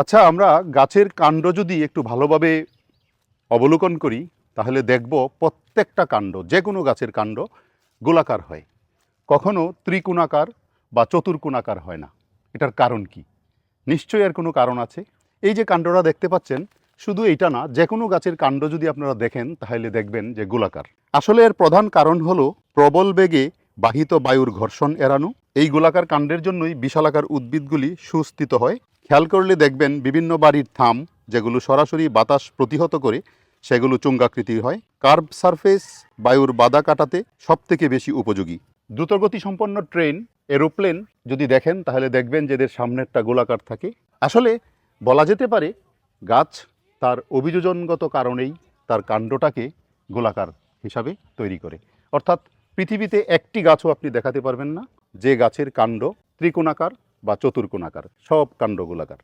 আচ্ছা আমরা গাছের কাণ্ড যদি একটু ভালোভাবে অবলোকন করি, তাহলে দেখব প্রত্যেকটা কাণ্ড যে কোনো গাছের কাণ্ড গোলাকার হয়। কখনো ত্রিকোণাকার বা চতুর্কোণাকার হয় না। এটার কারণ কি? নিশ্চয়ই এর কোনো কারণ আছে। এই যে কাণ্ডটা দেখতে পাচ্ছেন, শুধু এইটা না যে কোনো গাছের কাণ্ড যদি আপনারা দেখেন, তাহলে দেখবেন যে গোলাকার। আসলে এর প্রধান কারণ হলো প্রবল বেগে বাহিত বায়ুর ঘর্ষণ এড়ানো। এই গোলাকার কাণ্ডের জন্যই বিশালাকার উদ্ভিদগুলি সুস্থিত হয়। খেয়াল করলে দেখবেন বিভিন্ন বাড়ির থাম, যেগুলো সরাসরি বাতাস প্রতিহত করে, সেগুলো চুঙ্গাকৃতির হয়। কার্ভ সারফেস বায়ুর বাধা কাটাতে সবথেকে বেশি উপযোগী। দ্রুতগতি সম্পন্ন ট্রেন, এরোপ্লেন যদি দেখেন, তাহলে দেখবেন যে এদের সামনেরটা গোলাকার থাকে। আসলে বলা যেতে পারে, গাছ তার অভিযোজনগত কারণেই তার কাণ্ডটাকে গোলাকার হিসাবে তৈরি করে। অর্থাৎ পৃথিবীতে একটি গাছও আপনি দেখাতে পারবেন না, যে গাছের কাণ্ড ত্রিকোণাকার বা চতুর্কোণাকার সব কাণ্ড গোলাকার